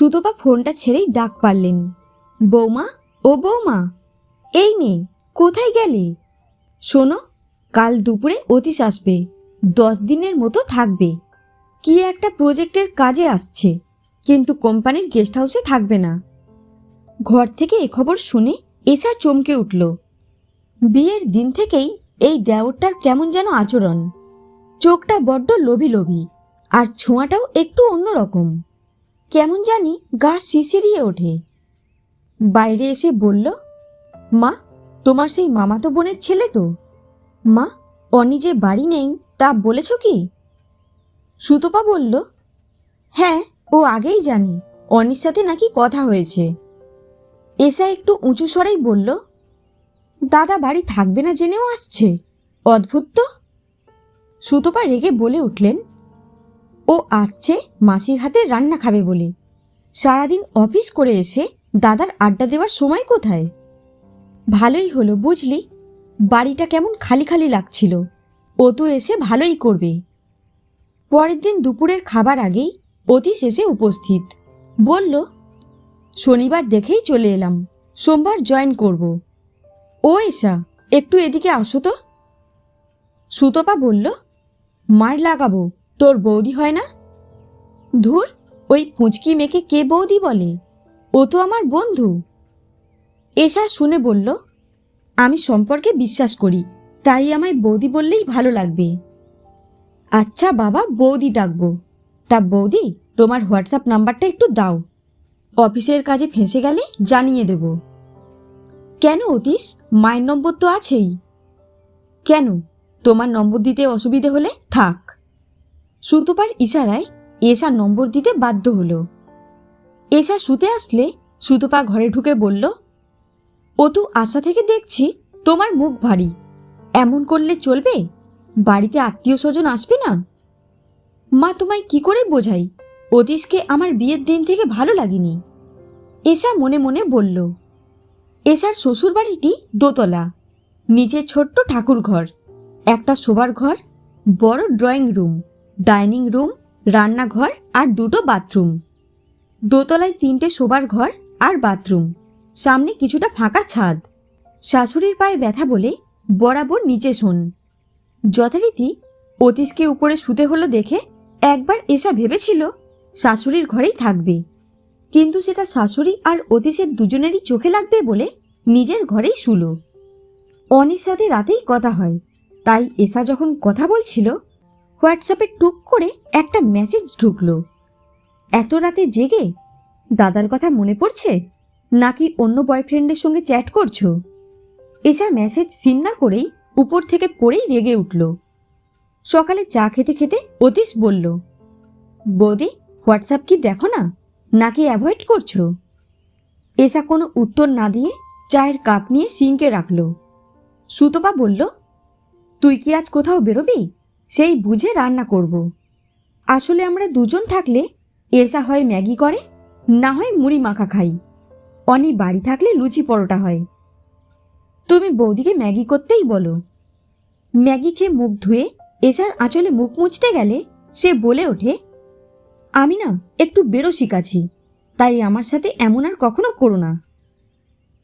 সুতপা ফোনটা ছেড়েই ডাক পারলেন। বৌমা, ও বৌমা, এই মেয়ে, কোথায় গেলে? শোনো, কাল দুপুরে অতীশ আসবে, দশ দিনের মতো থাকবে। কি একটা প্রজেক্টের কাজে আসছে, কিন্তু কোম্পানির গেস্ট হাউসে থাকবে না। ঘর থেকে এ খবর শুনে এসা চমকে উঠল। বিয়ের দিন থেকেই এই দেওরটার কেমন যেন আচরণ। চোখটা বড্ড লোভী লোভী, আর ছোঁয়াটাও একটু অন্যরকম। কেমন জানি গা শিশিরিয়ে ওঠে। বাইরে এসে বলল, মা, তোমার সেই মামাতো বোনের ছেলে তো? মা অনি যে বাড়ি নেই, তা বলেছ কি? সুতপা বলল হ্যাঁ ও আগেই জানি, অনির সাথে নাকি কথা হয়েছে। এসা একটু উঁচু স্বরেই বলল, দাদা বাড়ি থাকবে না জেনেও আসছে, অদ্ভুত তো? সুতপা রেগে বলে উঠলেন ও আসছে মাসির হাতে রান্না খাবে বলে। সারাদিন অফিস করে এসে দাদার আড্ডা দেওয়ার সময় কোথায়? ভালোই হলো বুঝলি, বাড়িটা কেমন খালি খালি লাগছিল, ও তো এসে ভালোই করবে। পরের দিন দুপুরের খাবার আগেই অতীশ এসে উপস্থিত। বলল, শনিবার দেখেই চলে এলাম, সোমবার জয়েন করব। ও এসা, একটু এদিকে আসো তো। সুতপা বলল, মার লাগাবো। তোর বৌদি হয় না? ধুর, ওই পুঁচকি মেয়েকে কে বৌদি বলে? ও তো আমার বন্ধু। এসা শুনে বলল, আমি সম্পর্কে বিশ্বাস করি, তাই আমায় বৌদি বললেই ভালো লাগবে। আচ্ছা বাবা, বৌদি ডাকবো। তা বৌদি, তোমার হোয়াটসঅ্যাপ নাম্বারটা একটু দাও। অফিসের কাজে ফেঁসে গেলে জানিয়ে দেব। কেন অতীশ? মায়ের নম্বর তো আছেই। কেন? তোমার নম্বর দিতে অসুবিধে হলে থাক। সুতপার ইশারায় এসা নম্বর দিতে বাধ্য হলো। এসা শুতে আসলে সুতপা ঘরে ঢুকে বলল ও তু আশা থেকে দেখছি তোমার মুখ ভারী। এমন করলে চলবে? বাড়িতে আত্মীয় স্বজন আসবে না? মা, তোমায় কি করে বোঝাই? অতীশকে আমার বিয়ের দিন থেকে ভালো লাগেনি। এসা মনে মনে বলল এসার শ্বশুর বাড়িটি দোতলা, নিচে ছোট্ট ঠাকুর ঘর একটা শোবার ঘর, বড় ড্রয়িং রুম ডাইনিং রুম, রান্নাঘর আর দুটো বাথরুম। দোতলায় তিনটে শোবার ঘর আর বাথরুম। সামনে কিছুটা ফাঁকা ছাদ। শাশুড়ির পায়ে ব্যথা বলে বরাবর নিচে শোন। যথারীতি অতীশকে উপরে শুতে হলো দেখে একবার এসা ভেবেছিল শাশুড়ির ঘরেই থাকবে। কিন্তু সেটা শাশুড়ি আর অতীশের দুজনেরই চোখে লাগবে বলে নিজের ঘরেই শুলো। অনির সাথে রাতেই কথা হয়। তাই এসা যখন কথা বলছিল হোয়াটসঅ্যাপে টুক করে একটা মেসেজ ঢুকলো। এত রাতে জেগে দাদার কথা মনে পড়ছে? নাকি অন্য বয়ফ্রেন্ডের সঙ্গে চ্যাট করছ? এসা মেসেজ সিন না করেই উপর থেকে পড়েই রেগে উঠল। সকালে চা খেতে খেতে অতীশ বলল, বৌদি, হোয়াটসঅ্যাপ কি দেখো না? নাকি অ্যাভয়েড করছ? এসা কোনো উত্তর না দিয়ে চায়ের কাপ নিয়ে সিঙ্কে রাখল। সুতপা বলল, তুই কি আজ কোথাও বেরোবি? সেই বুঝে রান্না করব। আসলে আমরা দুজন থাকলে এসা হয় ম্যাগি করে, না হয় মুড়ি মাখা খাই। অনি বাড়ি থাকলে লুচি পরোটা হয়। তুমি বৌদিকে ম্যাগি করতেই বলো। ম্যাগি খেয়ে মুখ ধুয়ে এসার আঁচলে মুখ মুছতে গেলে সে বলে ওঠে, আমি না একটু বেরো শিখাছি তাই আমার সাথে এমন আর কখনো করো না।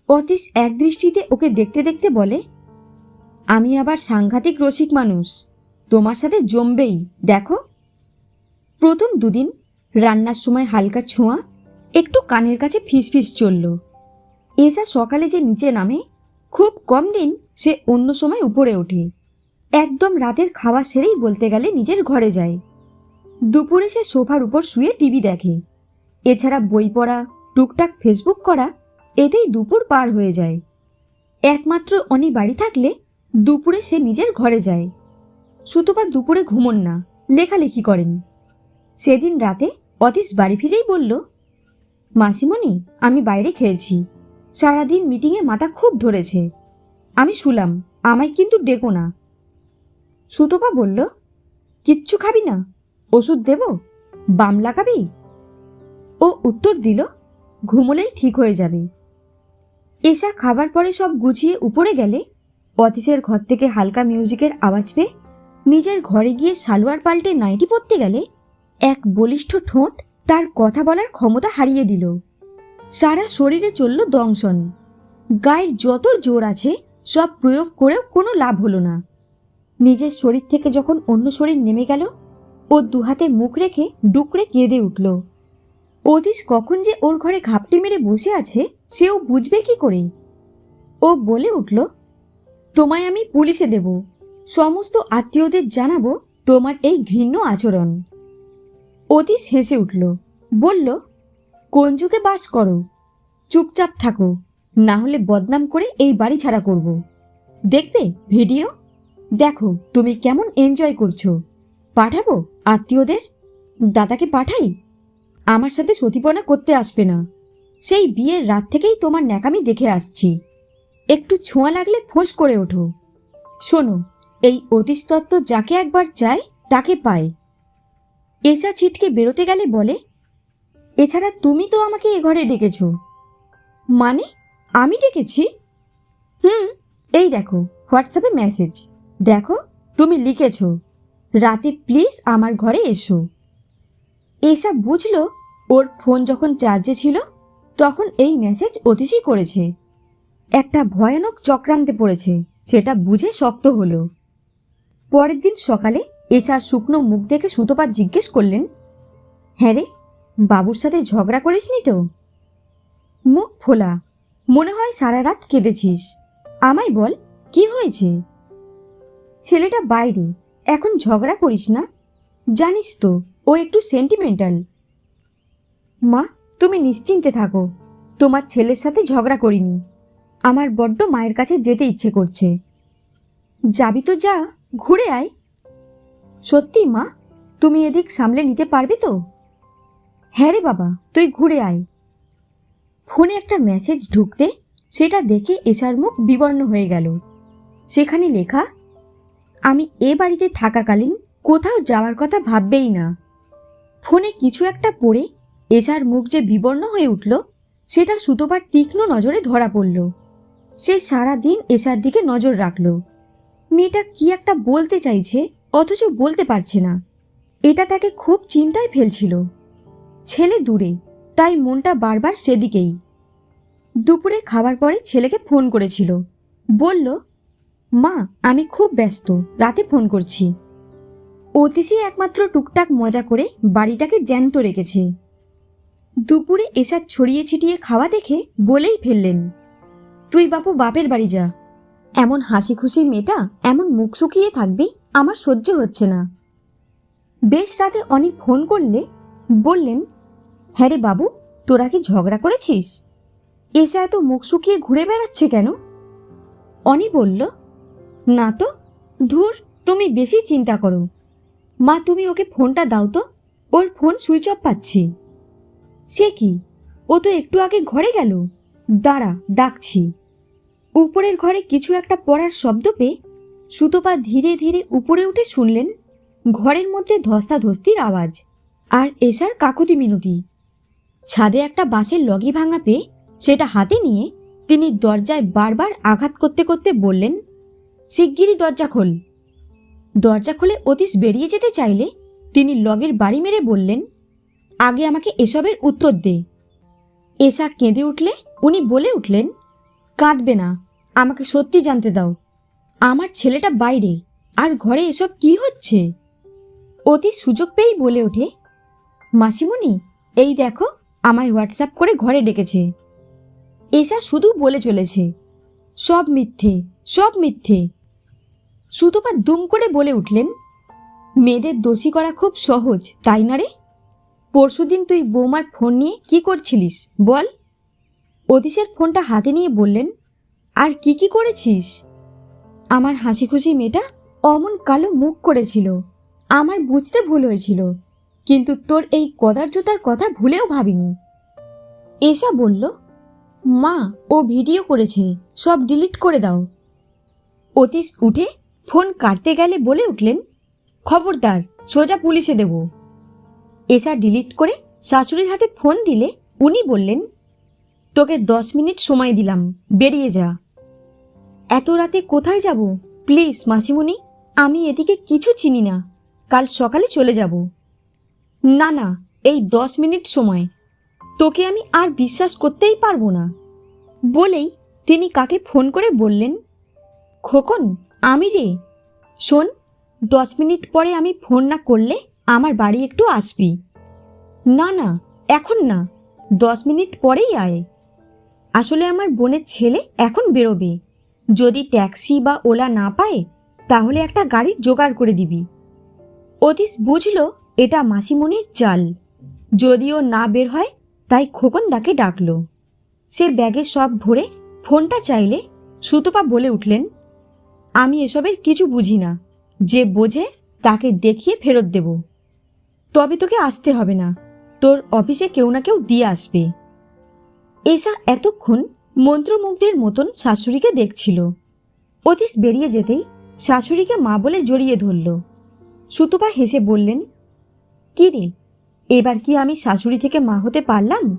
অতীশ এক দৃষ্টিতে ওকে দেখতে দেখতে বলে, আমি আবার সাংঘাতিক রসিক মানুষ। তোমার সাথে জমবেই, দেখো। প্রথম দুদিন রান্নার সময় হালকা ছোঁয়া, একটু কানের কাছে ফিসফিস চলল। এসা সকালে যে নিচে নামে, খুব কম দিন সে অন্য সময় উপরে ওঠে। একদম রাতের খাওয়া সেরেই বলতে গেলে নিজের ঘরে যায়। দুপুরে সে সোফার উপর শুয়ে টিভি দেখে। এছাড়া বই পড়া, টুকটাক ফেসবুক করা, এতেই দুপুর পার হয়ে যায়। একমাত্র অনি বাড়ি থাকলে দুপুরে সে নিজের ঘরে যায়। সুতপা দুপুরে ঘুমন না, লেখালেখি করেন। সেদিন রাতে অতীশ বাড়ি ফিরেই বলল, মাসিমণি, আমি বাইরে খেয়েছি। সারাদিন মিটিংয়ে মাথা খুব ধরেছে। আমি শুলাম, আমায় কিন্তু ডেকো না। সুতপা বলল, কিচ্ছু খাবি না, ওষুধ দেব, বাম লাগাবি? ও উত্তর দিল, ঘুমোলেই ঠিক হয়ে যাবে। এসা খাবার পরে সব গুছিয়ে উপরে গেলে অতীশের ঘর থেকে হালকা মিউজিকের আওয়াজ পেয়ে নিজের ঘরে গিয়ে সালোয়ার পাল্টে নাইটি পরতে গেলে এক বলিষ্ঠ ঠোঁট তার কথা বলার ক্ষমতা হারিয়ে দিল। সারা শরীরে চলল দংশন। গায়ের যত জোর আছে, সব প্রয়োগ করেও কোনো লাভ হলো না। নিজের শরীর থেকে যখন অন্য শরীর নেমে গেল, ও দুহাতে মুখ রেখে ডুকরে কেঁদে উঠল। অতীশ কখন যে ওর ঘরে ঘাপটি মেরে বসে আছে, সেও বুঝবে কি করে? ও বলে উঠল, তোমায় আমি পুলিশে দেব। সমস্ত আত্মীয়দের জানাব তোমার এই ঘৃণ্য আচরণ। অতীশ হেসে উঠল, বলল কোন যুগে বাস করো, চুপচাপ থাকো, না হলে বদনাম করে এই বাড়ি ছাড়া করব। দেখবে ভিডিও? দেখো তুমি কেমন এনজয় করছ। পাঠাবো আত্মীয়দের? দাদাকে পাঠাই? আমার সাথে সতীপনা করতে আসবে না। সেই বিয়ের রাত থেকেই তোমার ন্যাকামি দেখে আসছি। একটু ছোঁয়া লাগলে ফোঁস করে ওঠো। শোনো এই অতীশ তত্ত্ব যাকে একবার চায়, তাকে পায়। এসা ছিটকে বেরোতে গেলে বলে, এছাড়া তুমি তো আমাকে এ ঘরে ডেকেছ। মানে আমি ডেকেছি? হুম, এই দেখো, হোয়াটসঅ্যাপে মেসেজ। দেখো, তুমি লিখেছ, রাতে প্লিজ আমার ঘরে এসো। এসা বুঝলো, ওর ফোন যখন চার্জে ছিল, তখন এই মেসেজ অতিশই করেছে। একটা ভয়ানক চক্রান্তে পড়েছে, সেটা বুঝে শক্ত হলো। পরের দিন সকালে এছাড় শুকনো মুখ দেখে সুতোপাত জিজ্ঞেস করলেন হ্যাঁ রে, বাবুর সাথে ঝগড়া করিসনি তো? মুখ ফোলা, মনে হয় সারা রাত কেঁদেছিস। আমায় বল, কি হয়েছে? ছেলেটা বাইরে, এখন ঝগড়া করিস না। জানিস তো, ও একটু সেন্টিমেন্টাল মা, তুমি নিশ্চিন্তে থাকো, তোমার ছেলের সাথে ঝগড়া করিনি। আমার বড্ড মায়ের কাছে যেতে ইচ্ছে করছে। যাবি তো যা ঘুরে আয়। সত্যি, মা? তুমি এদিক সামলে নিতে পারবে তো? হ্যাঁ রে বাবা, তুই ঘুরে আয়। ফোনে একটা মেসেজ ঢুকতে সেটা দেখে এসার মুখ বিবর্ণ হয়ে গেল। সেখানে লেখা, আমি এ বাড়িতে থাকাকালীন কোথাও যাওয়ার কথা ভাববেই না। ফোনে কিছু একটা পড়ে এসার মুখ যে বিবর্ণ হয়ে উঠল, সেটা সুতোবার তীক্ষ্ণ নজরে ধরা পড়ল। সে সারা দিন এসার দিকে নজর রাখল। মেয়েটা কি একটা বলতে চাইছে, অথচ বলতে পারছে না। এটা তাকে খুব চিন্তায় ফেলছিল। ছেলে দূরে, তাই মনটা বারবার সেদিকেই। দুপুরে খাবার পরে ছেলেকে ফোন করেছিল। বলল, মা, আমি খুব ব্যস্ত, রাতে ফোন করছি। অতিশি একমাত্র টুকটাক মজা করে বাড়িটাকে জ্যান্ত রেখেছে। দুপুরে এসার ছড়িয়ে ছিটিয়ে খাওয়া দেখে বলেই ফেললেন, তুই বাপু বাপের বাড়ি যা। এমন হাসি খুশি মেয়েটা এমন মুখ শুকিয়ে থাকবি, আমার সহ্য হচ্ছে না। বেশ রাতে অনেক ফোন করলে, বললেন হ্যাঁ রে বাবু, তোরা কি ঝগড়া করেছিস? এসে এত মুখ শুকিয়ে ঘুরে বেড়াচ্ছে কেন? অনি বলল, না তো, ধুর, তুমি বেশি চিন্তা করো। মা, তুমি ওকে ফোনটা দাও তো, ওর ফোন সুইচ অফ পাচ্ছি। সে কি? ও তো একটু আগে ঘরে গেল। দাঁড়া, ডাকছি। উপরের ঘরে কিছু একটা পড়ার শব্দ পেয়ে সুতপা ধীরে ধীরে উপরে উঠে শুনলেন ঘরের মধ্যে ধস্তাধস্তির আওয়াজ আর এসার কাকুতি মিনতি। ছাদে একটা বাঁশের লগি ভাঙা পেয়ে সেটা হাতে নিয়ে তিনি দরজায় বারবার আঘাত করতে করতে বললেন, শিগগিরই দরজা খোল। দরজা খুলে অতীশ বেরিয়ে যেতে চাইলে তিনি লগের বাড়ি মেরে বললেন, আগে আমাকে এসবের উত্তর দে। এসা কেঁদে উঠলে, উনি বলে উঠলেন, কাঁদবে না। আমাকে সত্যি জানতে দাও। আমার ছেলেটা বাইরে। আর ঘরে এসব কি হচ্ছে? অতি সুযোগ পেয়েই বলে ওঠে, মাসিমণি, এই দেখো, আমায় হোয়াটসঅ্যাপ করে ঘরে ডেকেছে। এসা শুধু বলে চলেছে, সব মিথ্যে সব মিথ্যে। সুতপা দুম করে বলে উঠলেন, মেয়েদের দোষী করা খুব সহজ, তাই না রে? পরশুদিন তুই বৌমার ফোন নিয়ে কি করছিলিস, বল? অতীশের ফোনটা হাতে নিয়ে বললেন আর কি কি করেছিস? আমার হাসি খুশি মেয়েটা অমন কালো মুখ করেছিল। আমার বুঝতে ভুল হয়েছিল, কিন্তু তোর এই কদার্যতার কথা ভুলেও ভাবিনি। এসা বলল, মা, ও ভিডিও করেছে, সব ডিলিট করে দাও। অতীশ উঠে ফোন কাটতে গেলে বলে উঠলেন, খবরদার, সোজা পুলিশে দেব। এসা ডিলিট করে শাশুড়ির হাতে ফোন দিলে উনি বললেন, তোকে দশ মিনিট সময় দিলাম, বেরিয়ে যা। এত রাতে কোথায় যাব? প্লিজ, মাসিমণি, আমি এদিকে কিছু চিনি না। কাল সকালে চলে যাব। না না, এই দশ মিনিট সময়। তোকে আমি আর বিশ্বাস করতেই পারব না। বলেই তিনি কাকে ফোন করে বললেন, খোকন, আমি রে। শোন, দশ মিনিট পরে আমি ফোন না করলে আমার বাড়ি একটু আসবি। না না, এখন না, দশ মিনিট পরেই আয়। আসলে আমার বোনের ছেলে এখন বেরোবে। যদি ট্যাক্সি বা ওলা না পায়, তাহলে একটা গাড়ি জোগাড় করে দিবি। অতীশ বুঝল এটা মাসিমণির চাল। যদিও না বের হয়, তাই খোকন দাকে ডাকলো। সে ব্যাগে সব ভরে ফোনটা চাইলে সুতপা বলে উঠলেন, আমি এসবের কিছু বুঝি না। যে বোঝে তাকে দেখিয়ে ফেরত দেব। তবে তোকে আসতে হবে না। তোর অফিসে কেউ না কেউ দিয়ে আসবে। এসা এতক্ষণ মন্ত্রমুগ্ধের মতন শাশুড়িকে দেখছিল। অতীশ বেরিয়ে যেতেই শাশুড়িকে মা বলে জড়িয়ে ধরল। সুতপা হেসে বললেন, কি রে, এবার কি আমি শাশুড়ি থেকে মা হতে পারলাম?